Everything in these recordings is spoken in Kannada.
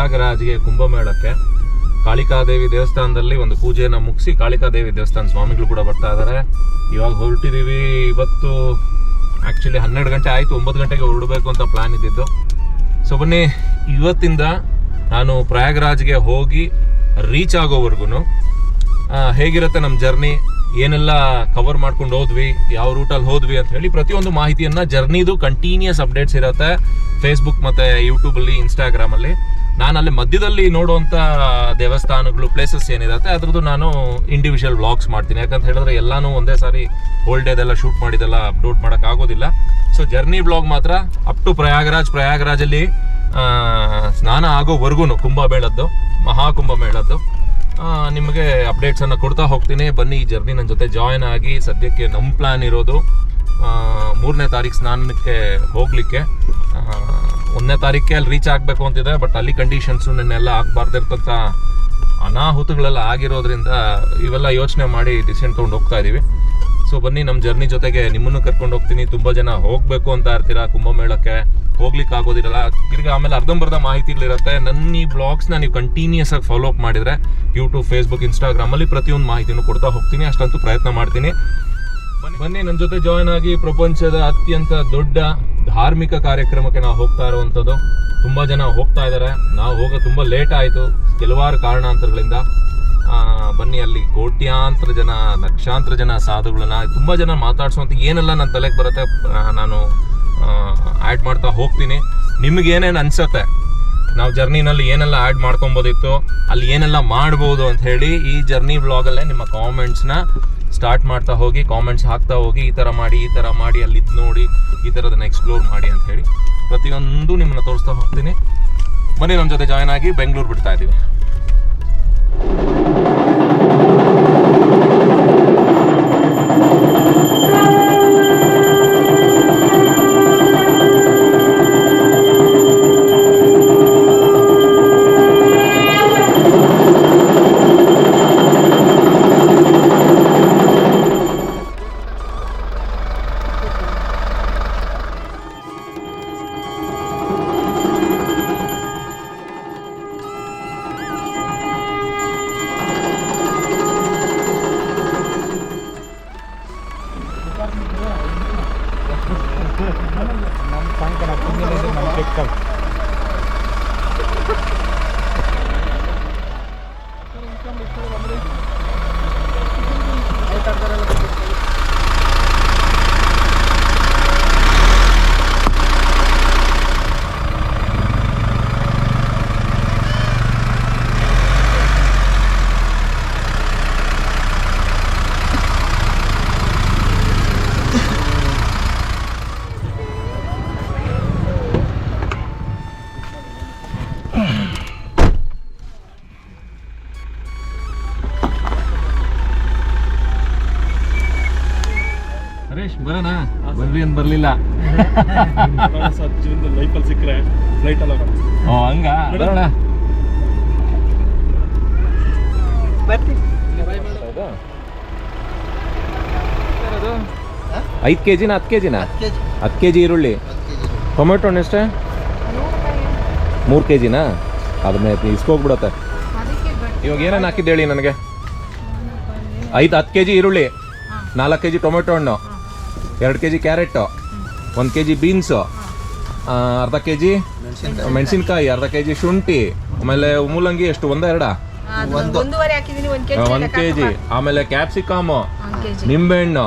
ಪ್ರಯಾಗರಾಜ್ಗೆ ಕುಂಭಮೇಳಕ್ಕೆ ಕಾಳಿಕಾದೇವಿ ದೇವಸ್ಥಾನದಲ್ಲಿ ಒಂದು ಪೂಜೆಯನ್ನು ಮುಗಿಸಿ ಕಾಳಿಕಾದೇವಿ ದೇವಸ್ಥಾನ ಸ್ವಾಮಿಗಳು ಕೂಡ ಬರ್ತಾ ಇದ್ದಾರೆ. ಇವಾಗ ಹೊರಟಿದ್ದೀವಿ ಇವತ್ತು ಆ್ಯಕ್ಚುಲಿ ಹನ್ನೆರಡು ಗಂಟೆ ಆಯಿತು, ಒಂಬತ್ತು ಗಂಟೆಗೆ ಹೊರಡಬೇಕು ಅಂತ ಪ್ಲ್ಯಾನ್ ಇದ್ದಿದ್ದು. ಸೊ ಬನ್ನಿ, ಇವತ್ತಿಂದ ನಾನು ಪ್ರಯಾಗರಾಜ್ಗೆ ಹೋಗಿ ರೀಚ್ ಆಗೋವರೆಗೂ ಹೇಗಿರುತ್ತೆ ನಮ್ಮ ಜರ್ನಿ ಏನೆಲ್ಲ ಕವರ್ ಮಾಡ್ಕೊಂಡು ಹೋದ್ವಿ? ಯಾವ ರೂಟಲ್ಲಿ ಹೋದ್ವಿ ಅಂತ ಹೇಳಿ ಪ್ರತಿಯೊಂದು ಮಾಹಿತಿಯನ್ನು ಜರ್ನಿದು ಕಂಟಿನ್ಯೂಸ್ ಅಪ್ಡೇಟ್ಸ್ ಇರುತ್ತೆ. ಫೇಸ್ಬುಕ್ ಮತ್ತು ಯೂಟ್ಯೂಬಲ್ಲಿ ಇನ್ಸ್ಟಾಗ್ರಾಮಲ್ಲಿ ನಾನು ಅಲ್ಲಿ ಮಧ್ಯದಲ್ಲಿ ನೋಡುವಂಥ ದೇವಸ್ಥಾನಗಳು ಪ್ಲೇಸಸ್ ಏನಿರುತ್ತೆ, ಅದ್ರದ್ದು ನಾನು ಇಂಡಿವಿಜುವಲ್ ವ್ಲಾಗ್ಸ್ ಮಾಡ್ತೀನಿ. ಯಾಕಂತ ಹೇಳಿದ್ರೆ ಎಲ್ಲಾನು ಒಂದೇ ಸಾರಿ ಹೋಲ್ ಡೇದೆಲ್ಲ ಶೂಟ್ ಮಾಡಿದೆಲ್ಲ ಅಪ್ಲೋಡ್ ಮಾಡೋಕ್ಕಾಗೋದಿಲ್ಲ ಸೊ ಜರ್ನಿ ಬ್ಲಾಗ್ ಮಾತ್ರ ಅಪ್ ಟು ಪ್ರಯಾಗರಾಜ್. ಪ್ರಯಾಗರಾಜಲ್ಲಿ ಸ್ನಾನ ಆಗೋವರೆಗೂ ಕುಂಭಮೇಳದ್ದು, ಮಹಾಕುಂಭಮೇಳದ್ದು. ಮೇಳದ್ದು ನಿಮಗೆ ಅಪ್ಡೇಟ್ಸನ್ನು ಕೊಡ್ತಾ ಹೋಗ್ತೀನಿ. ಬನ್ನಿ, ಈ ಜರ್ನಿ ನನ್ನ ಜೊತೆ ಜಾಯ್ನ್ ಆಗಿ, ಸದ್ಯಕ್ಕೆ ನಮ್ಮ ಪ್ಲ್ಯಾನ್ ಇರೋದು. ಮೂರನೇ ತಾರೀಕು ಸ್ನಾನಕ್ಕೆ ಹೋಗಲಿಕ್ಕೆ. ಒಂದನೇ ತಾರೀಕೆ ಅಲ್ಲಿ ರೀಚ್ ಆಗಬೇಕು ಅಂತಿದೆ ಬಟ್ ಅಲ್ಲಿ ಕಂಡೀಷನ್ಸು ನೆನ್ನೆಲ್ಲ ಆಗಬಾರ್ದಿರ್ತಂಥ ಅನಾಹುತಗಳೆಲ್ಲ ಆಗಿರೋದ್ರಿಂದ ಇವೆಲ್ಲ ಯೋಚನೆ ಮಾಡಿ ಡಿಸಿಷನ್ ತೊಗೊಂಡು ಹೋಗ್ತಾ ಇದ್ದೀವಿ ಸೊ ಬನ್ನಿ ನಮ್ಮ ಜರ್ನಿ ಜೊತೆಗೆ ನಿಮ್ಮನ್ನು ಕರ್ಕೊಂಡು ಹೋಗ್ತೀನಿ. ತುಂಬ ಜನ ಹೋಗಬೇಕು ಅಂತ ಇರ್ತೀರಾ ಕುಂಭಮೇಳಕ್ಕೆ? ಹೋಗ್ಲಿಕ್ಕೆ ಆಗೋದಿರಲ್ಲ. ತಿರ್ಗಿ ಆಮೇಲೆ ಅರ್ಧಂಬರ್ಧ ಮಾಹಿತಿಗಳಿರುತ್ತೆ ನನ್ನ ಈ ಬ್ಲಾಗ್ಸ್ನ ನೀವು ಕಂಟಿನ್ಯೂಸ್ ಆಗಿ ಫಾಲೋ ಅಪ್ ಮಾಡಿದರೆ ಯೂಟ್ಯೂಬ್ ಫೇಸ್ಬುಕ್ ಇನ್ಸ್ಟಾಗ್ರಾಮಲ್ಲಿ ಪ್ರತಿಯೊಂದು ಮಾಹಿತಿನೂ ಕೊಡ್ತಾ ಹೋಗ್ತೀನಿ. ಅಷ್ಟಂತೂ ಪ್ರಯತ್ನ ಮಾಡ್ತೀನಿ. ಬನ್ನಿ- ನನ್ನ ಜೊತೆ ಜಾಯ್ನ್ ಆಗಿ ಪ್ರಪಂಚದ ಅತ್ಯಂತ ದೊಡ್ಡ ಧಾರ್ಮಿಕ ಕಾರ್ಯಕ್ರಮಕ್ಕೆ ನಾವು ಹೋಗ್ತಾ ಇರುವಂಥದ್ದು. ತುಂಬಾ ಜನ ಹೋಗ್ತಾ ಇದ್ದಾರೆ ನಾವು ಹೋಗೋ ತುಂಬಾ ಲೇಟ್ ಆಯ್ತು. ಕೆಲವಾರು ಕಾರಣಾಂತರಗಳಿಂದ ಬನ್ನಿ ಅಲ್ಲಿ ಕೋಟ್ಯಾಂತರ ಜನ, ಲಕ್ಷಾಂತರ ಜನ ಸಾಧುಗಳನ್ನ, ತುಂಬಾ ಜನ ಮಾತಾಡ್ಸುವಂತ ಏನೆಲ್ಲ ನನ್ನ ತಲೆಗೆ ಬರುತ್ತೆ ನಾನು ಆ್ಯಡ್ ಮಾಡ್ತಾ ಹೋಗ್ತೀನಿ. ನಿಮಗೇನೇನು ಅನ್ಸತ್ತೆ? ನಾವು ಜರ್ನಿನಲ್ಲಿ ಏನೆಲ್ಲ ಆ್ಯಡ್ ಮಾಡ್ಕೊಬೋದಿತ್ತು, ಅಲ್ಲಿ ಏನೆಲ್ಲ ಮಾಡ್ಬೋದು ಅಂತ ಹೇಳಿ ಈ ಜರ್ನಿ ಬ್ಲಾಗಲ್ಲೇ ನಿಮ್ಮ ಕಾಮೆಂಟ್ಸ್ನ ಸ್ಟಾರ್ಟ್ ಮಾಡ್ತಾ ಹೋಗಿ ಕಾಮೆಂಟ್ಸ್ ಹಾಕ್ತಾ ಹೋಗಿ, ಈ ಥರ ಮಾಡಿ, ಈ ಥರ ಮಾಡಿ ಅಲ್ಲಿ ಇದು ನೋಡಿ, ಈ ಥರದನ್ನು ಎಕ್ಸ್ಪ್ಲೋರ್ ಮಾಡಿ ಅಂತ ಹೇಳಿ ಪ್ರತಿಯೊಂದು ನಿಮ್ಮನ್ನ ತೋರಿಸ್ತಾ ಹೋಗ್ತೀನಿ. ಬನ್ನಿ ನಮ್ಮ ಜೊತೆ ಜಾಯ್ನ್ ಆಗಿ ಬೆಂಗಳೂರು ಬಿಡ್ತಾ ಇದ್ದೀವಿ ಲೈಫಲ್ಲಿ ಸಿಕ್ಕರೆ ಫ್ಲೈಟ್ ಅಲ್ಲ ಓ ಹಂಗ? ಐದು ಕೆ ಜಿನ ಹತ್ತು ಕೆ ಜಿನ ಹತ್ತು ಕೆ ಜಿ ಈರುಳ್ಳಿ. ಟೊಮೆಟೊ ಹಣ್ಣು ಎಷ್ಟೇ? ಮೂರು ಕೆ ಜಿನಾ ಅದನ್ನೇ ಇಸ್ಕೋಗ್ಬಿಡತ್ತೆ ಇವಾಗ ಏನೇನು ಹಾಕಿದ್ದೇಳಿ ನನಗೆ? ಐದು ಹತ್ತು ಕೆ ಜಿ ಈರುಳ್ಳಿ ನಾಲ್ಕು ಕೆ ಜಿ ಟೊಮೆಟೊ ಹಣ್ಣು ಎರಡು ಕೆ ಜಿ ಕ್ಯಾರೆಟು. ಒಂದು ಕೆ ಜಿ ಬೀನ್ಸು ಅರ್ಧ ಕೆ ಜಿ ಮೆಣಸಿನ್ಕಾಯಿ ಅರ್ಧ ಕೆ ಜಿ ಶುಂಠಿ ಆಮೇಲೆ ಮೂಲಂಗಿ ಎಷ್ಟು ಒಂದ ಎರಡ? ಒಂದ್. ಕೆ ಜಿ ಆಮೇಲೆ ಕ್ಯಾಪ್ಸಿಕಮ್ ನಿಂಬೆಹಣ್ಣು.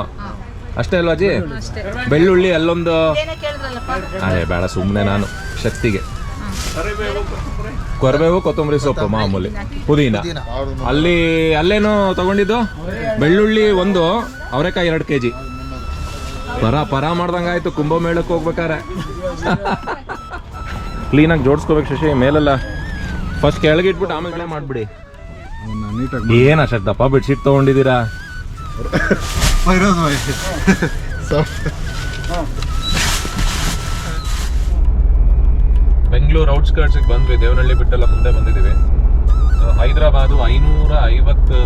ಅಷ್ಟೇ ಅಲ್ವಾ ಜಿ ಅಷ್ಟೇ. ಬೆಳ್ಳುಳ್ಳಿ ಅಲ್ಲೊಂದು. ಅದೇ ಬೇಡ ಸುಮ್ಮನೆ ನಾನು ಶಕ್ತಿಗೆ. ಕೊರಬೇವು ಕೊತ್ತಂಬರಿ ಸೊಪ್ಪು ಮಾಮೂಲಿ. ಪುದೀನ. ಅಲ್ಲಿ ಅಲ್ಲೇನು ತಗೊಂಡಿದ್ದು? ಬೆಳ್ಳುಳ್ಳಿ ಒಂದು ಅವರೆಕಾಯಿ ಎರಡು ಕೆ ಜಿ ಪರ ಪರ ಮಾಡ್ದಂಗಾಯ್ತು ಕುಂಭಮೇಳಕ್ಕೆ ಹೋಗ್ಬೇಕಾರೆ. ಕ್ಲೀನಾಗಿ ಜೋಡಿಸ್ಕೋಬೇಕು ಶಶಿ ಮೇಲೆಲ್ಲ ಫಸ್ಟ್ ಕೆಳಗೆ ಇಟ್ಬಿಟ್ಟು ಆಮೇಲೆ ಮಾಡ್ಬಿಡಿ. ಏನು ಅಷ್ಟಕ್ಕೆ ದಪ್ಪ ಬೆಡ್ಶೀಟ್ ತೊಗೊಂಡಿದ್ದೀರಾ? ಬೆಂಗಳೂರು ಔಟ್ಸ್ಕರ್ಟ್ಸಿಗೆ ಬಂದ್ವಿ ದೇವನಹಳ್ಳಿ ಬಿಟ್ಟೆಲ್ಲ ಮುಂದೆ ಬಂದಿದ್ದೀವಿ. ಹೈದರಾಬಾದು ಐನೂರ ಐವತ್ತು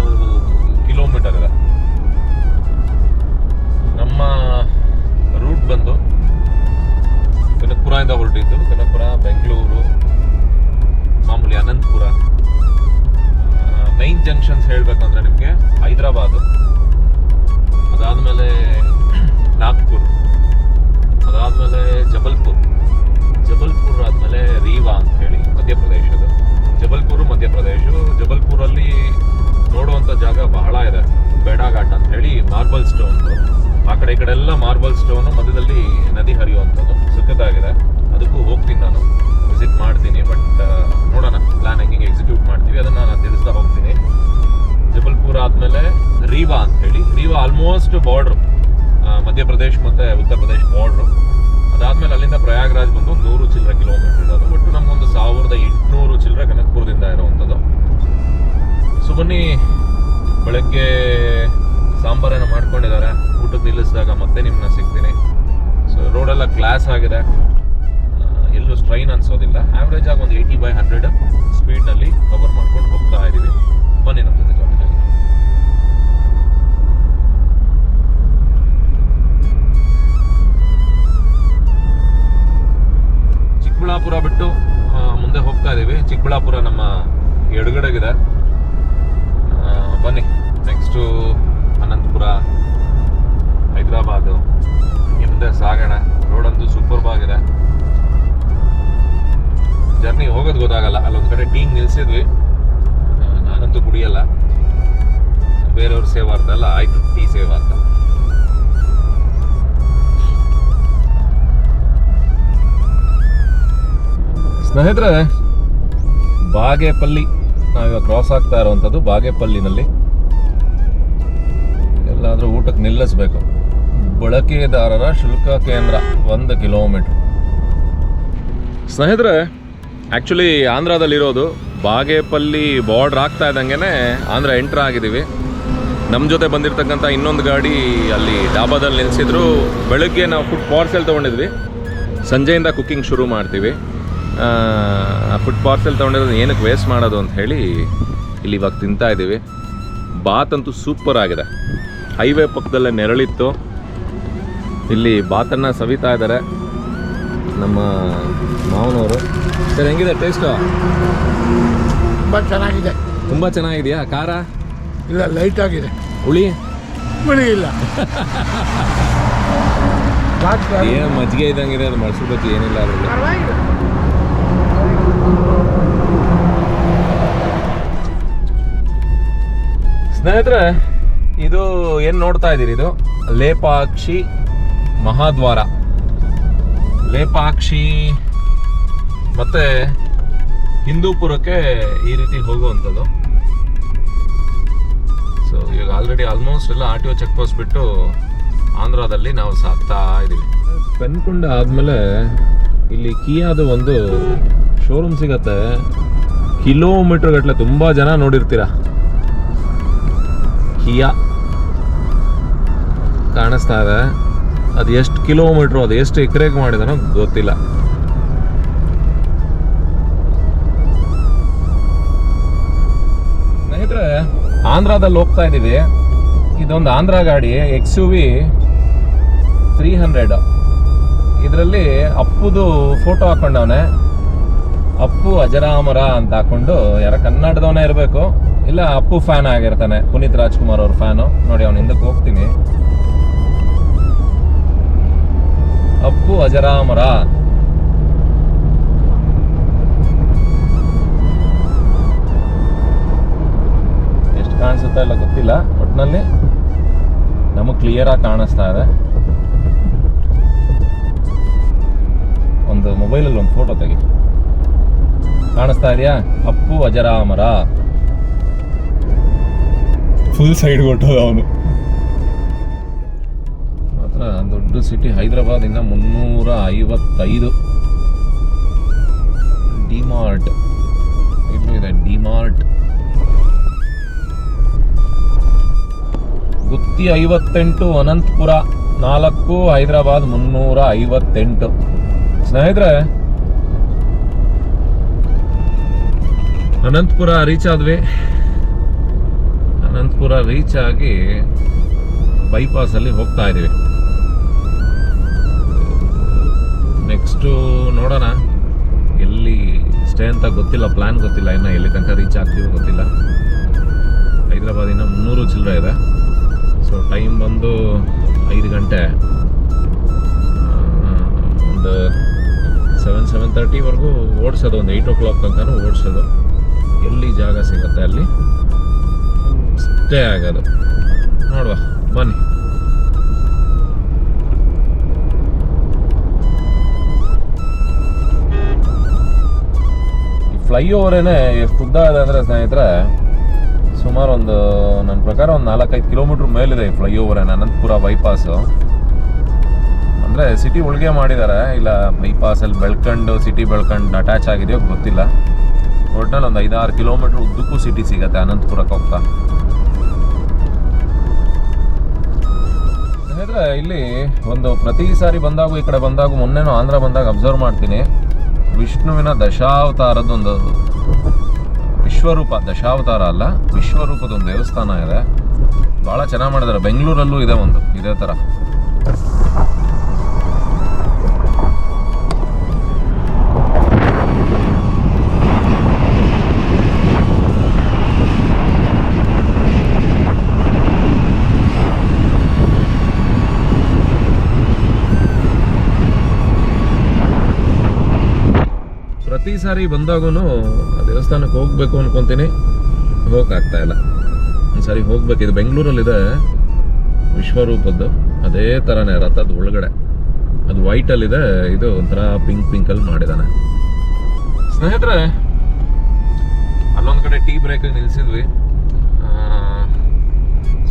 ಆಲ್ಮೋಸ್ಟ್ ಬಾರ್ಡ್ರು ಮಧ್ಯಪ್ರದೇಶ್ ಮತ್ತೆ ಉತ್ತರ ಪ್ರದೇಶ್ ಬಾರ್ಡ್ರು ಅದಾದ್ಮೇಲೆ ಅಲ್ಲಿಂದ ಪ್ರಯಾಗ್ರಾಜ್ ಬಂದು ನೂರು ಚಿಲ್ಲರೆ ಕಿಲೋಮೀಟರ್ ಇರೋದು. ಒಟ್ಟು ನಮಗೊಂದು ಸಾವಿರದ ಎಂಟುನೂರು ಚಿಲ್ಲರೆ ಕನಕ್ಪುರದಿಂದ ಇರುವಂಥದ್ದು. ಸೊ ಬನ್ನಿ, ಬೆಳಗ್ಗೆ ಸಾಂಬಾರನ್ನು ಮಾಡ್ಕೊಂಡಿದ್ದಾರೆ. ಊಟಕ್ಕೆ ನಿಲ್ಲಿಸಿದಾಗ ಮತ್ತೆ ನಿಮ್ಮನ್ನ ಸಿಗ್ತೀನಿ. ಸೊ ರೋಡೆಲ್ಲ ಕ್ಲಾಸ್ ಆಗಿದೆ. ಎಲ್ಲೂ ಸ್ಟ್ರೈನ್ ಅನ್ಸೋದಿಲ್ಲ. ಆವ್ರೇಜ್ ಆಗಿ ಒಂದು ಏಯ್ಟಿ ಬೈ ಹಂಡ್ರೆಡ್ ಬೇರೆಯವ್ರ ಸೇವಾರ್ಥ ಅಲ್ಲ ಆಯ್ತು ಟೀ ಸೇವಾರ್ಥ ಸ್ನೇಹಿತರೆ, ಬಾಗೇಪಲ್ಲಿ, ನಾವಿವಾಗ ಕ್ರಾಸ್ ಆಗ್ತಾ ಇರುವಂಥದ್ದು ಬಾಗೇಪಲ್ಲಿನಲ್ಲಿ. ಎಲ್ಲಾದರೂ ಊಟಕ್ಕೆ ನಿಲ್ಲಿಸ್ಬೇಕು. ಬಳಕೆದಾರರ ಶುಲ್ಕ ಕೇಂದ್ರ ಒಂದು ಕಿಲೋಮೀಟ್ರ್. ಸ್ನೇಹಿತರೆ ಆ್ಯಕ್ಚುಲಿ ಆಂಧ್ರದಲ್ಲಿರೋದು ಬಾಗೇಪಲ್ಲಿ ಬಾರ್ಡ್ರ್ ಆಗ್ತಾ ಇದ್ದಂಗೆ ಆಂಧ್ರ ಎಂಟ್ರ್ ಆಗಿದ್ದೀವಿ. ನಮ್ಮ ಜೊತೆ ಬಂದಿರತಕ್ಕಂಥ ಇನ್ನೊಂದು ಗಾಡಿ ಅಲ್ಲಿ ಡಾಬಾದಲ್ಲಿ ನಿಲ್ಲಿಸಿದ್ರು ಬೆಳಗ್ಗೆ ನಾವು ಫುಡ್ ಪಾರ್ಸೆಲ್ ತೊಗೊಂಡಿದ್ವಿ. ಸಂಜೆಯಿಂದ ಕುಕ್ಕಿಂಗ್ ಶುರು ಮಾಡ್ತೀವಿ. ಆ ಫುಡ್ ಪಾರ್ಸೆಲ್ ತೊಗೊಂಡಿರೋದು ಏನಕ್ಕೆ ವೇಸ್ಟ್ ಮಾಡೋದು ಅಂತ ಹೇಳಿ ಇಲ್ಲಿ ಇವಾಗ ತಿಂತಾ ಇದ್ದೀವಿ. ಬಾತ್ ಅಂತೂ ಸೂಪರ್ ಆಗಿದೆ. ಹೈವೇ ಪಕ್ಕದಲ್ಲೇ ನೆರಳಿತ್ತು. ಇಲ್ಲಿ ಬಾತನ್ನು ಸವಿತಾ ಇದ್ದಾರೆ. ನಮ್ಮ ಮಾವನವರು. ಸರ್ ಹೆಂಗಿದೆ ಟೇಸ್ಟು ತುಂಬ ಚೆನ್ನಾಗಿದೆ. ತುಂಬ ಚೆನ್ನಾಗಿದೆಯಾ? ಖಾರ? ಇಲ್ಲ ಲೈಟ್ ಆಗಿದೆ. ಹುಳಿ? ಹುಳಿ ಇಲ್ಲ. ಏನು ಮಜ್ಜಿಗೆ ಇದ್ದಂಗಿದೆ ಅದು ಮಳ್ಸು ಬಜ್ಜಿ ಏನಿಲ್ಲ ಅದರಲ್ಲಿ. ಸ್ನೇಹಿತರೆ ಇದು ಏನು ನೋಡ್ತಾ ಇದ್ದೀರಿ ಇದು? ಲೇಪಾಕ್ಷಿ ಮಹಾದ್ವಾರ. ಲೇಪಾಕ್ಷಿ ಮತ್ತೆ ಹಿಂದೂಪುರಕ್ಕೆ ಈ ರೀತಿ ಹೋಗುವಂಥದ್ದು. ಸೊ ಈಗ ಆಲ್ರೆಡಿ ಆಲ್ಮೋಸ್ಟ್ ಎಲ್ಲ R T O check post ಬಿಟ್ಟು ಆಂಧ್ರದಲ್ಲಿ ನಾವು ಸಾಕ್ತಾ ಇದ್ದೀವಿ ಪೆನ್ಕುಂಡ ಆದಮೇಲೆ ಇಲ್ಲಿ ಕಿಯಾದ ಒಂದು ಶೋರೂಮ್ ಸಿಗತ್ತೆ. ಕಿಲೋಮೀಟರ್ ಗಟ್ಟಲೆ ತುಂಬ ಜನ ನೋಡಿರ್ತೀರ? ಕಿಯಾ ಕಾಣಿಸ್ತಾ ಇದೆ. ಅದು ಎಷ್ಟು ಕಿಲೋಮೀಟ್ರು, ಅದು ಎಷ್ಟು ಎಕರೆಗೆ ಮಾಡಿದನೋ ಗೊತ್ತಿಲ್ಲ. ಸ್ನೇಹಿತರೆ ಆಂಧ್ರದಲ್ಲಿ ಹೋಗ್ತಾ ಇದ್ದೀವಿ. ಇದೊಂದು ಆಂಧ್ರ ಗಾಡಿ X U V three hundred ಇದರಲ್ಲಿ ಅಪ್ಪುದು ಫೋಟೋ ಹಾಕೊಂಡವನೆ. ಅಪ್ಪು ಅಜರಾಮರ ಅಂತ ಹಾಕೊಂಡು ಯಾರ ಕನ್ನಡದವನೇ ಇರಬೇಕು. ಇಲ್ಲ, ಅಪ್ಪು ಫ್ಯಾನ್ ಆಗಿರ್ತಾನೆ. ಪುನೀತ್ ರಾಜ್ಕುಮಾರ್ ಅವ್ರ ಫ್ಯಾನು ನೋಡಿ, ಅವನ ಹಿಂದಕ್ಕೆ ಹೋಗ್ತೀನಿ. ಅಪ್ಪು ಅಜರಾಮರ. ಕಾಣಿಸುತ್ತಾ ಇಲ್ಲ ಗೊತ್ತಿಲ್ಲ ಒಟ್ಟಿನಲ್ಲಿ ನಮಗೆ ಕ್ಲಿಯರ್ ಆಗಿ ಕಾಣಿಸ್ತಾ ಇದೆ. ಒಂದು ಮೊಬೈಲಲ್ಲಿ ಒಂದು ಫೋಟೋ ತೆಗಿ. ಕಾಣಿಸ್ತಾ ಇದೆಯಾ? ಅಪ್ಪು ಅಜರಾಮರ ಫುಲ್ ಸೈಡ್ ಕೊಟ್ಟದ ಅವನು. ಮಾತ್ರ ದೊಡ್ಡ ಸಿಟಿ ಹೈದರಾಬಾದಿಂದ ಮುನ್ನೂರ ಐವತ್ತೈದು. ಡಿಮಾರ್ಟ್ ಗುತ್ತಿ ಐವತ್ತೆಂಟು ಅನಂತಪುರ, ನಾಲ್ಕು ಹೈದರಾಬಾದ್, ಮುನ್ನೂರ ಐವತ್ತೆಂಟು. ಸ್ನೇಹಿತರೆ, ಅನಂತಪುರ ರೀಚ್ ಆದ್ವಿ. ಅನಂತಪುರ ರೀಚ್ ಆಗಿ ಬೈಪಾಸಲ್ಲಿ ಹೋಗ್ತಾ ಇದೀವಿ ನೆಕ್ಸ್ಟು ನೋಡೋಣ. ಎಲ್ಲಿ ಸ್ಟೇ ಅಂತ ಗೊತ್ತಿಲ್ಲ ಪ್ಲ್ಯಾನ್ ಗೊತ್ತಿಲ್ಲ, ಇನ್ನು ಎಲ್ಲಿ ತನಕ ರೀಚ್ ಆಗ್ತೀವೋ ಗೊತ್ತಿಲ್ಲ. ಹೈದರಾಬಾದಿನ ಮುನ್ನೂರು ಚಿಲ್ಲರೆ ಇದೆ. ಸೊ ಟೈಮ್ ಬಂದು ಐದು ಗಂಟೆ. ಒಂದು ಸೆವೆನ್ ಸೆವೆನ್ ತರ್ಟಿವರೆಗೂ ಓಡಿಸೋದು, ಒಂದು ಏಯ್ಟ್ ಓ ಕ್ಲಾಕ್ ತನಕನೂ ಓಡಿಸೋದು. ಎಲ್ಲಿ ಜಾಗ ಸಿಗುತ್ತೆ ಅಲ್ಲಿ? ಸ್ಟೇ ಆಗೋದು. ನೋಡುವ, ಬನ್ನಿ. ಫ್ಲೈಓವರೇನೆ ಎಷ್ಟು ಉದ್ದ ಇದೆ ಅಂದರೆ ಸ್ನೇಹಿತರೆ ಸುಮಾರು ಒಂದು ನನ್ನ ಪ್ರಕಾರ ಒಂದು ನಾಲ್ಕೈದು ಕಿಲೋಮೀಟ್ರ್ ಮೇಲಿದೆ ಈ ಫ್ಲೈಓವರ್ ಅನಂತಪುರ ಬೈಪಾಸು ಅಂದರೆ ಸಿಟಿ ಒಳಗೆ ಮಾಡಿದ್ದಾರೆ ಇಲ್ಲ ಬೈಪಾಸಲ್ಲಿ ಬೆಳ್ಕೊಂಡು ಸಿಟಿ ಬೆಳ್ಕೊಂಡು ಅಟ್ಯಾಚ್ ಆಗಿದೆಯೋ ಗೊತ್ತಿಲ್ಲ. ಒಟ್ನಲ್ಲಿ ಒಂದು ಐದಾರು ಕಿಲೋಮೀಟ್ರ್ ಉದ್ದಕ್ಕೂ ಸಿಟಿ ಸಿಗತ್ತೆ ಅನಂತಪುರಕ್ಕೆ ಹೋಗ್ತಾ. ಸ್ನೇಹಿತರೆ, ಇಲ್ಲಿ ಒಂದು ಪ್ರತಿ ಸಾರಿ ಬಂದಾಗ, ಈ ಕಡೆ ಬಂದಾಗ ಮೊನ್ನೆನೂ ಆಂಧ್ರ ಬಂದಾಗ ಅಬ್ಸರ್ವ್ ಮಾಡ್ತೀನಿ. ವಿಷ್ಣುವಿನ ದಶಾವತಾರದ ಒಂದು ವಿಶ್ವರೂಪ, ದಶಾವತಾರ ಅಲ್ಲ ವಿಶ್ವರೂಪದ ಒಂದು ದೇವಸ್ಥಾನ ಇದೆ. ಭಾಳ ಚೆನ್ನಾಗಿ ಮಾಡಿದ್ದಾರೆ ಬೆಂಗಳೂರಲ್ಲೂ ಇದೆ ಒಂದು, ಇದೇ ಥರ ಪ್ರತಿ ಸಾರಿ ಬಂದಾಗೂ ದೇವಸ್ಥಾನಕ್ಕೆ ಹೋಗ್ಬೇಕು ಅನ್ಕೊಂತೀನಿ. ಹೋಗಕ್ಕಾಗ್ತಾ ಇಲ್ಲ. ಒಂದ್ಸಾರಿ ಹೋಗ್ಬೇಕು. ಇದು ಬೆಂಗಳೂರಲ್ಲಿದೆ. ವಿಶ್ವರೂಪದ್ದು. ಅದೇ ಥರನೇ ರಥದ ಒಳಗಡೆ. ಅದು ವೈಟಲ್ಲಿದೆ ಇದು ಒಂಥರ ಪಿಂಕ್ ಪಿಂಕಲ್ಲಿ ಮಾಡಿದಾನೆ. ಸ್ನೇಹಿತರೆ, ಅಲ್ಲೊಂದು ಕಡೆ ಟೀ ಬ್ರೇಕಿಗೆ ನಿಲ್ಸಿದ್ವಿ.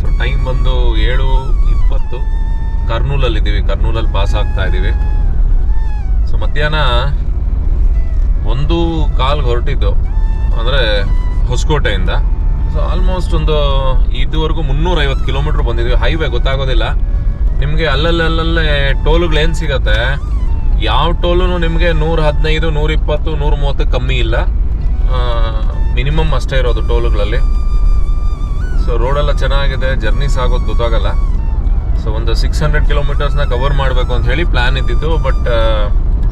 ಸೊ ಟೈಮ್ ಬಂದು ಏಳು ಇಪ್ಪತ್ತು. ಕರ್ನೂಲಲ್ಲಿದ್ದೀವಿ. ಕರ್ನೂಲಲ್ಲಿ ಪಾಸ್ ಆಗ್ತಾ ಇದ್ದೀವಿ ಸೊ ಮಧ್ಯಾಹ್ನ ಒಂದು ಕಾಲ್ಗೆ ಹೊರಟಿದ್ದು, ಅಂದರೆ ಹೊಸಕೋಟೆಯಿಂದ. ಸೊ ಆಲ್ಮೋಸ್ಟ್ ಒಂದು ಇದುವರೆಗೂ ಮುನ್ನೂರೈವತ್ತು ಕಿಲೋಮೀಟ್ರ್ ಬಂದಿದ್ವಿ. ಹೈವೇ ಗೊತ್ತಾಗೋದಿಲ್ಲ. ನಿಮಗೆ ಅಲ್ಲಲ್ಲಲ್ಲೇ ಟೋಲುಗಳೇನು ಸಿಗತ್ತೆ? ಯಾವ ಟೋಲು ನಿಮಗೆ ನೂರ ಹದಿನೈದು, ನೂರ ಇಪ್ಪತ್ತು, ನೂರ ಮೂವತ್ತು ಕಮ್ಮಿ ಇಲ್ಲ. ಮಿನಿಮಮ್ ಅಷ್ಟೇ ಇರೋದು ಟೋಲುಗಳಲ್ಲಿ. ಸೊ ರೋಡೆಲ್ಲ ಚೆನ್ನಾಗಿದೆ. ಜರ್ನಿ ಸಾಗೋದು ಗೊತ್ತಾಗಲ್ಲ. ಸೊ ಒಂದು ಸಿಕ್ಸ್ ಹಂಡ್ರೆಡ್ ಕಿಲೋಮೀಟರ್ಸ್ನ ಕವರ್ ಮಾಡಬೇಕು ಅಂತ ಹೇಳಿ ಪ್ಲ್ಯಾನ್ ಇದ್ದಿದ್ದು ಬಟ್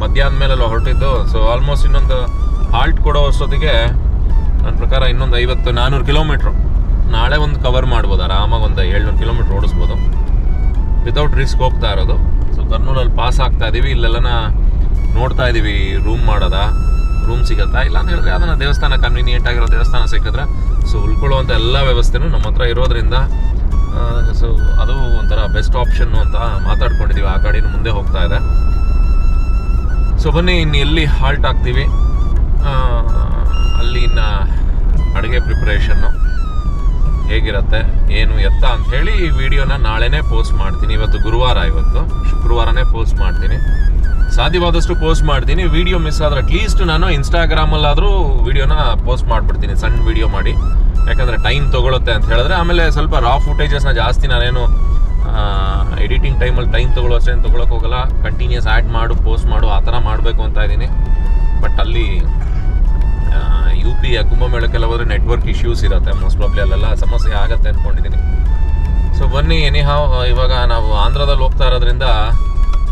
ಮಧ್ಯಾಹ್ನ ಮೇಲೆಲ್ಲ ಹೊರಟಿದ್ದು. ಸೊ ಆಲ್ಮೋಸ್ಟ್ ಇನ್ನೊಂದು ಹಾಲ್ಟ್ ಕೊಡೋ ಅಷ್ಟೊತ್ತಿಗೆ ನನ್ನ ಪ್ರಕಾರ ಇನ್ನೊಂದು ಐವತ್ತು ನಾನ್ನೂರು ಕಿಲೋಮೀಟ್ರು. ನಾಳೆ ಒಂದು ಕವರ್ ಮಾಡ್ಬೋದು, ಆರಾಮಾಗಿ ಒಂದು ಏಳ್ನೂರು ಕಿಲೋಮೀಟ್ರ್ ಓಡಿಸ್ಬೋದು. ವಿತೌಟ್ ರಿಸ್ಕ್ ಹೋಗ್ತಾ ಇರೋದು. ಸೊ ಕರ್ನೂಲಲ್ಲಿ ಪಾಸ್ ಆಗ್ತಾ ಇದ್ದೀವಿ ಇಲ್ಲೆಲ್ಲನ ನೋಡ್ತಾ ಇದ್ದೀವಿ ರೂಮ್ ಮಾಡೋದಾ? ರೂಮ್ ಸಿಗತ್ತಾ? ಇಲ್ಲ ಅಂತ ಹೇಳಿದ್ರೆ ಅದನ್ನು ದೇವಸ್ಥಾನ ಕನ್ವೀನಿಯೆಂಟ್ ಆಗಿರೋ ದೇವಸ್ಥಾನ ಸಿಕ್ಕಿದ್ರೆ. ಸೊ ಉಳ್ಕೊಳ್ಳುವಂಥ ಎಲ್ಲ ವ್ಯವಸ್ಥೆನೂ ನಮ್ಮ ಹತ್ರ ಇರೋದ್ರಿಂದ ಸೊ ಅದು ಒಂಥರ ಬೆಸ್ಟ್ ಆಪ್ಷನ್ನು ಅಂತ ಮಾತಾಡ್ಕೊಂಡಿದ್ದೀವಿ ಆ ಗಾಡಿನೂ ಮುಂದೆ ಹೋಗ್ತಾ ಇದೆ. ಸೊ ಬನ್ನಿ ಇನ್ನು ಎಲ್ಲಿ ಹಾಲ್ಟ್ ಆಗ್ತೀವಿ? ಅಲ್ಲಿನ ಅಡುಗೆ ಪ್ರಿಪ್ರೇಷನ್ನು ಹೇಗಿರುತ್ತೆ, ಏನು ಎತ್ತ ಅಂಥೇಳಿ ಈ ವಿಡಿಯೋನ ನಾಳೆನೇ ಪೋಸ್ಟ್ ಮಾಡ್ತೀನಿ. ಇವತ್ತು ಗುರುವಾರ ಇವತ್ತು. ಶುಕ್ರವಾರನೇ ಪೋಸ್ಟ್ ಮಾಡ್ತೀನಿ. ಸಾಧ್ಯವಾದಷ್ಟು ಪೋಸ್ಟ್ ಮಾಡ್ತೀನಿ. ವಿಡಿಯೋ ಮಿಸ್ ಆದ್ರೆ ಅಟ್ಲೀಸ್ಟ್ ನಾನು ಇನ್ಸ್ಟಾಗ್ರಾಮಲ್ಲಾದರೂ ವಿಡಿಯೋನ ಪೋಸ್ಟ್ ಮಾಡಿಬಿಡ್ತೀನಿ. ಸಣ್ಣ ವಿಡಿಯೋ ಮಾಡಿ. ಯಾಕಂದರೆ ಟೈಮ್ ತೊಗೊಳುತ್ತೆ ಅಂತ ಹೇಳಿದ್ರೆ, ಆಮೇಲೆ ಸ್ವಲ್ಪ ರಾ ಫುಟೇಜಸ್ನ ಜಾಸ್ತಿ ನಾನೇನು ಎಡಿಟಿಂಗ್ ಟೈಮಲ್ಲಿ ಟೈಮ್ ತೊಗೊಳ್ಳೋ ಅಷ್ಟೇನು ತೊಗೊಳಕ್ಕೆ ಹೋಗಲ್ಲ. ಕಂಟಿನ್ಯೂಸ್ ಆ್ಯಡ್ ಮಾಡು ಪೋಸ್ಟ್ ಮಾಡು, ಆ ಥರ ಮಾಡಬೇಕು ಅಂತ ಇದ್ದೀನಿ. ಬಟ್ ಅಲ್ಲಿ ಯು ಪಿ ಕುಂಭಮೇಳಕ್ಕೆಲ್ಲ ಹೋದರೆ ನೆಟ್ವರ್ಕ್ ಇಶ್ಯೂಸ್ ಇರುತ್ತೆ. ಮೋಸ್ಟ್ ಪ್ರಾಬ್ಲಿ ಅಲ್ಲೆಲ್ಲ ಸಮಸ್ಯೆ ಆಗುತ್ತೆ ಅಂದ್ಕೊಂಡಿದ್ದೀನಿ ಸೊ ಬನ್ನಿ ಎನಿ ಹಾವ್ ಇವಾಗ ನಾವು ಆಂಧ್ರದಲ್ಲಿ ಹೋಗ್ತಾ ಇರೋದ್ರಿಂದ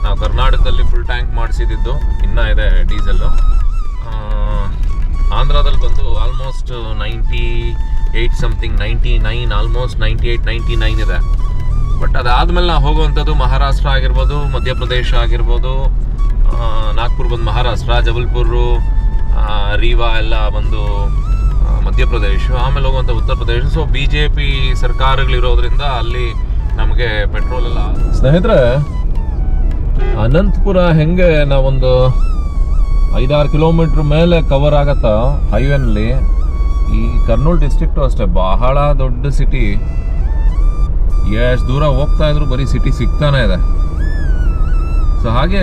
ನಾವು ಕರ್ನಾಟಕದಲ್ಲಿ ಫುಲ್ ಟ್ಯಾಂಕ್ ಮಾಡಿಸಿದ್ದು ಇನ್ನೂ ಇದೆ ಡೀಸೆಲ್ಲು ಆಂಧ್ರದಲ್ಲಿ ಬಂದು almost ninety eight something ninety nine almost ninety eight ninety nine ಇದೆ. ಬಟ್ ಅದಾದ್ಮೇಲೆ ನಾವು ಹೋಗುವಂಥದ್ದು ಮಹಾರಾಷ್ಟ್ರ ಆಗಿರ್ಬೋದು, ಮಧ್ಯಪ್ರದೇಶ ಆಗಿರ್ಬೋದು ನಾಗ್ಪುರ್ ಬಂದು ಮಹಾರಾಷ್ಟ್ರ, ಜಬಲ್ಪುರು ರೀವಾ ಎಲ್ಲ ಬಂದು ಮಧ್ಯಪ್ರದೇಶ, ಆಮೇಲೆ ಹೋಗುವಂಥ Uttar Pradesh. So B J P ಸರ್ಕಾರಗಳಿರೋದ್ರಿಂದ ಅಲ್ಲಿ ನಮಗೆ ಪೆಟ್ರೋಲ್ ಎಲ್ಲ ಸ್ನೇಹಿತರೆ, ಅನಂತಪುರ ಹೆಂಗೆ ನಾವೊಂದು ಐದಾರು ಕಿಲೋಮೀಟ್ರ್ ಮೇಲೆ ಕವರ್ ಆಗತ್ತ ಹೈವೇನಲ್ಲಿ ಈ ಕರ್ನೂಲ್ ಡಿಸ್ಟ್ರಿಕ್ಟು ಅಷ್ಟೇ, ಬಹಳ ದೊಡ್ಡ ಸಿಟಿ ಎಷ್ಟು ದೂರ ಹೋಗ್ತಾ ಇದ್ರು ಬರೀ ಸಿಟಿ ಸಿಗ್ತಾನೆ ಇದೆ. ಸೊ ಹಾಗೆ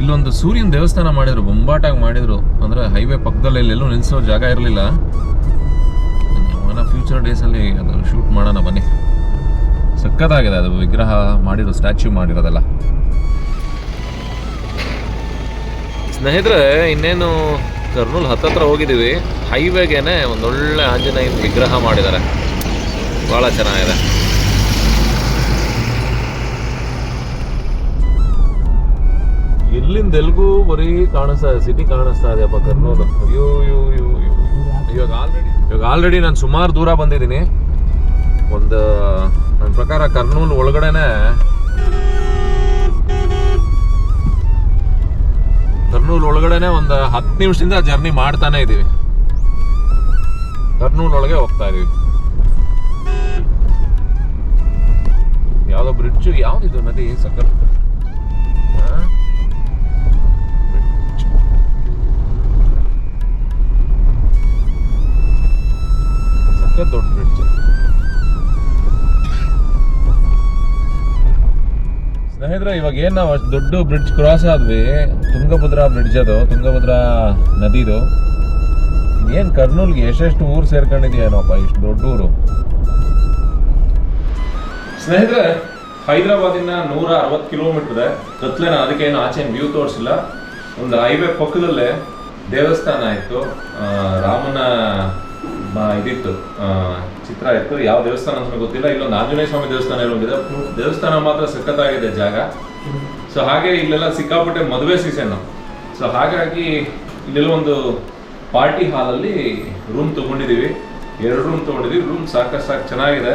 ಇಲ್ಲೊಂದು ಸೂರ್ಯನ ದೇವಸ್ಥಾನ ಮಾಡಿದ್ರು ಬೊಂಬಾಟಾಗಿ ಮಾಡಿದ್ರು. ಅಂದ್ರೆ ಹೈವೇ ಪಕ್ಕದಲ್ಲಿ ಎಲ್ಲೆಲ್ಲೂ ನಿಲ್ಸೋ ಜಾಗ ಇರಲಿಲ್ಲ. ಫ್ಯೂಚರ್ ಡೇಸಲ್ಲಿ ಅದು ಶೂಟ್ ಮಾಡೋಣ ಬನ್ನಿ. ಸಕ್ಕತ್ತಾಗಿದೆ ಅದು ವಿಗ್ರಹ ಮಾಡಿರೋ ಸ್ಟ್ಯಾಚ್ಯೂ ಮಾಡಿರೋದೆಲ್ಲ. ಸ್ನೇಹಿತರೆ, ಇನ್ನೇನು ಕರ್ನೂಲ್ ಹತ್ತತ್ರ ಹೋಗಿದ್ದೀವಿ. ಹೈವೇಗೇನೆ ಒಂದೊಳ್ಳೆ ಆಂಜನೇಯನ ವಿಗ್ರಹ ಮಾಡಿದ್ದಾರೆ. ಭಾಳ ಚೆನ್ನಾಗಿದೆ. ಇಲ್ಲಿಂದ ಎಲ್ಗೂ ಬರೀ ಕಾಣಿಸ್ತಾ ಇದೆ, ಸಿಟಿ ಕಾಣಿಸ್ತಾ ಇದೆಯಪ್ಪ ಕರ್ನೂಲು. ಅಯ್ಯೋ ಅಯ್ಯೋ ಅಯ್ಯೋ ಇವಾಗ ಆಲ್ರೆಡಿ ಇವಾಗ ಆಲ್ರೆಡಿ ನಾನು ಸುಮಾರು ದೂರ ಬಂದಿದ್ದೀನಿ. ಒಂದು ನನ್ನ ಪ್ರಕಾರ ಕರ್ನೂಲ್ ಒಳಗಡೆನೆ ಕರ್ನೂಲ್ ಒಳಗಡೆನೆ ಒಂದು ಹತ್ತು ನಿಮಿಷದಿಂದ ಜರ್ನಿ ಮಾಡ್ತಾನೆ ಇದ್ದೀವಿ ಕರ್ನೂಲ್ ಒಳಗೆ ಹೋಗ್ತಾ ಇದೀವಿ. ಯಾವ್ದಿದು ಸಕಲ್. ಸಕತ್ ದೊಡ್ಡ ಬ್ರಿಡ್ಜ್ ಸ್ನೇಹಿತರೆ, ಇವಾಗ ಏನು ನಾವು ಅಷ್ಟು ದೊಡ್ಡ ಬ್ರಿಡ್ಜ್ ಕ್ರಾಸ್ ಆದ್ವಿ, ತುಂಗಭದ್ರಾ ಬ್ರಿಡ್ಜ್ ಅದು, ತುಂಗಭದ್ರಾ ನದಿದು. ಏನ್ ಕರ್ನೂಲ್ಗೆ ಎಷ್ಟೆಷ್ಟು ಊರು ಸೇರ್ಕೊಂಡಿದ್ಯೇನೋಪ್ಪ ಇಷ್ಟು ದೊಡ್ಡ ಊರು? ಸ್ನೇಹಿತರೆ ಹೈದರಾಬಾದಿನ ನೂರ ಅರವತ್ತು ಕಿಲೋಮೀಟರ್ ಇದೆ ಅದಕ್ಕೆ ಏನು ಆಚೆ ವ್ಯೂ ತೋರಿಸಿಲ್ಲ. ಒಂದು ಹೈವೇ ಪಕ್ಕದಲ್ಲೇ ದೇವಸ್ಥಾನ ಇತ್ತು. ರಾಮನ ಇದಿತ್ತು. ಚಿತ್ರ ಇತ್ತು. ಯಾವ ದೇವಸ್ಥಾನ ಅಂತ ಗೊತ್ತಿಲ್ಲ. ಇಲ್ಲೊಂದು ಆಂಜನೇಯ ಸ್ವಾಮಿ ದೇವಸ್ಥಾನ ಇರೋಂಗಿದೆ ದೇವಸ್ಥಾನ ಮಾತ್ರ ಸಖತ್ತಾಗಿದೆ ಜಾಗ. ಸೊ ಹಾಗೆ ಇಲ್ಲೆಲ್ಲ ಸಿಕ್ಕಾಪಟ್ಟೆ ಮದುವೆ ಸೀಸನ್. ಸೊ ಹಾಗಾಗಿ ಇಲ್ಲೆಲ್ಲ ಒಂದು ಪಾರ್ಟಿ ಹಾಲಲ್ಲಿ ರೂಮ್ ತೊಗೊಂಡಿದ್ದೀವಿ. ಎರಡು ರೂಮ್ ತೊಗೊಂಡಿದ್ದೀವಿ. ರೂಮ್ ಸಾಕಷ್ಟು ಸಾಕು ಚೆನ್ನಾಗಿದೆ.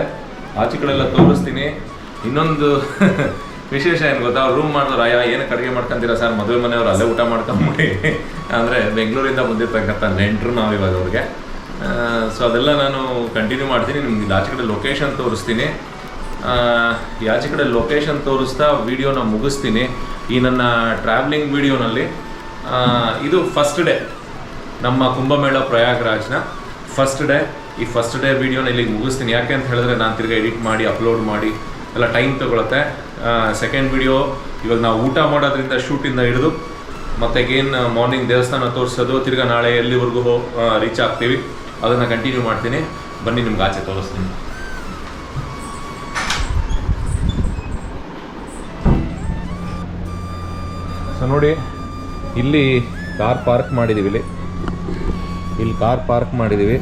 ಆಚೆ ಕಡೆ ಎಲ್ಲ ತೋರಿಸ್ತೀನಿ. ಇನ್ನೊಂದು ವಿಶೇಷ ಏನು ಗೊತ್ತಾ? ಅವ್ರು ರೂಮ್ ಮಾಡಿದ್ರು ಅಯ್ಯ, ಏನಕ್ಕೆ ಅಡುಗೆ ಮಾಡ್ಕೊಂತೀರ ಸರ್? ಮದುವೆ ಮನೆಯವ್ರು ಅಲ್ಲೇ ಊಟ ಮಾಡ್ಕೊಂಬಿಡಿ. ಅಂದರೆ ಬೆಂಗಳೂರಿಂದ ಬಂದಿರ್ತಕ್ಕಂಥ ನೆಂಟರು ನಾವು ಇವಾಗ ಅವ್ರಿಗೆ. ಸೊ ಅದೆಲ್ಲ ನಾನು ಕಂಟಿನ್ಯೂ ಮಾಡ್ತೀನಿ. ನಿಮ್ಗೆ ಆಚೆ ಕಡೆ ಲೊಕೇಶನ್ ತೋರಿಸ್ತೀನಿ. ಆಚೆ ಕಡೆ ಲೊಕೇಶನ್ ತೋರಿಸ್ತಾ ವಿಡಿಯೋನ ಮುಗಿಸ್ತೀನಿ. ಈ ನನ್ನ ಟ್ರಾವೆಲಿಂಗ್ ವೀಡಿಯೋನಲ್ಲಿ ಇದು ಫಸ್ಟ್ ಡೇ ನಮ್ಮ ಕುಂಭಮೇಳ ಪ್ರಯಾಗ್ರಾಜ್ನ ಫಸ್ಟ್ ಡೇ ಈ ಫಸ್ಟ್ ಡೇ ವೀಡಿಯೋನ ಇಲ್ಲಿಗೆ ಮುಗಿಸ್ತೀನಿ. ಯಾಕೆ ಅಂತ ಹೇಳಿದ್ರೆ ನಾನು ತಿರ್ಗಿ ಎಡಿಟ್ ಮಾಡಿ ಅಪ್ಲೋಡ್ ಮಾಡಿ ಎಲ್ಲ ಟೈಮ್ ತಗೊಳತ್ತೆ. ಸೆಕೆಂಡ್ ವಿಡಿಯೋ ಇವಾಗ ನಾವು ಊಟ ಮಾಡೋದ್ರಿಂದ ಶೂಟಿಂದ ಹಿಡಿದು, ಮತ್ತೆ ಏನು ಮಾರ್ನಿಂಗ್ ದೇವಸ್ಥಾನ ತೋರಿಸೋದು, ತಿರ್ಗಾ ನಾಳೆ ಎಲ್ಲಿವರೆಗೂ ರೀಚ್ ಆಗ್ತೀವಿ, ಅದನ್ನು ಕಂಟಿನ್ಯೂ ಮಾಡ್ತೀನಿ. ಬನ್ನಿ ನಿಮ್ಗೆ ಆಚೆ ತೋರಿಸ್ತೀನಿ. ಸೊ ನೋಡಿ, ಇಲ್ಲಿ ಕಾರ್ ಪಾರ್ಕ್ ಮಾಡಿದ್ದೀವಿ ಇಲ್ಲಿ. ಇಲ್ಲಿ ಕಾರ್ ಪಾರ್ಕ್ ಮಾಡಿದ್ದೀವಿ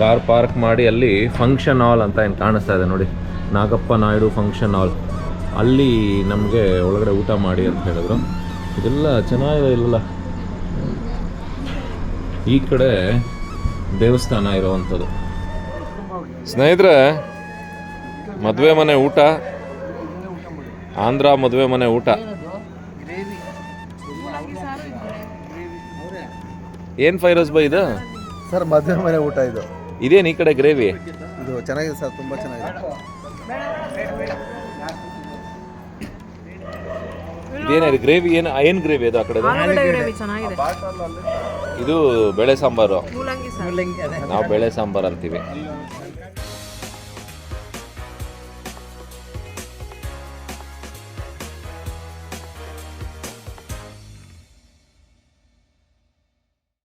ಕಾರ್ ಪಾರ್ಕ್ ಮಾಡಿ ಅಲ್ಲಿ ಫಂಕ್ಷನ್ ಹಾಲ್ ಅಂತ ಏನು ಕಾಣಿಸ್ತಾ ಇದೆ ನೋಡಿ. ನಾಗಪ್ಪ ನಾಯ್ಡು ಫಂಕ್ಷನ್ ಹಾಲ್ ಅಲ್ಲಿ ನಮಗೆ ಒಳಗಡೆ ಊಟ ಮಾಡಿ ಅಂತ ಹೇಳಿದ್ರು. ಇದೆಲ್ಲ ಚೆನ್ನಾಗಿದೆ ಇಲ್ಲಲ್ಲ ಈ ಕಡೆ ದೇವಸ್ಥಾನ ಇರೋವಂಥದ್ದು. ಸ್ನೇಹಿತರೆ ಮದುವೆ ಮನೆ ಊಟ ಆಂಧ್ರ ಮದುವೆ ಮನೆ ಊಟ. ಏನು ಫೈರೋಸ್ ಬೈ ಇದು? ಸರ್ ಮದುವೆ ಮನೆ ಊಟ ಇದು. ಇದೇನು ಈ ಕಡೆ ಗ್ರೇವಿ? ಇದು ಚೆನ್ನಾಗಿದೆ ಸರ್ ತುಂಬ ಚೆನ್ನಾಗಿದೆ. ಇದೇನಿದೆ ಗ್ರೇವಿ? ಏನು ಏನು ಗ್ರೇವಿ ಅದು ಆ ಕಡೆ ಆಲೂಗಡ್ಡೆ ಗ್ರೇವಿ ಚೆನ್ನಾಗಿದೆ. ಇದು ಬೇಳೆ ಸಾಂಬಾರು. ನಾವು ಬೇಳೆ ಸಾಂಬಾರು ಅಂತೀವಿ.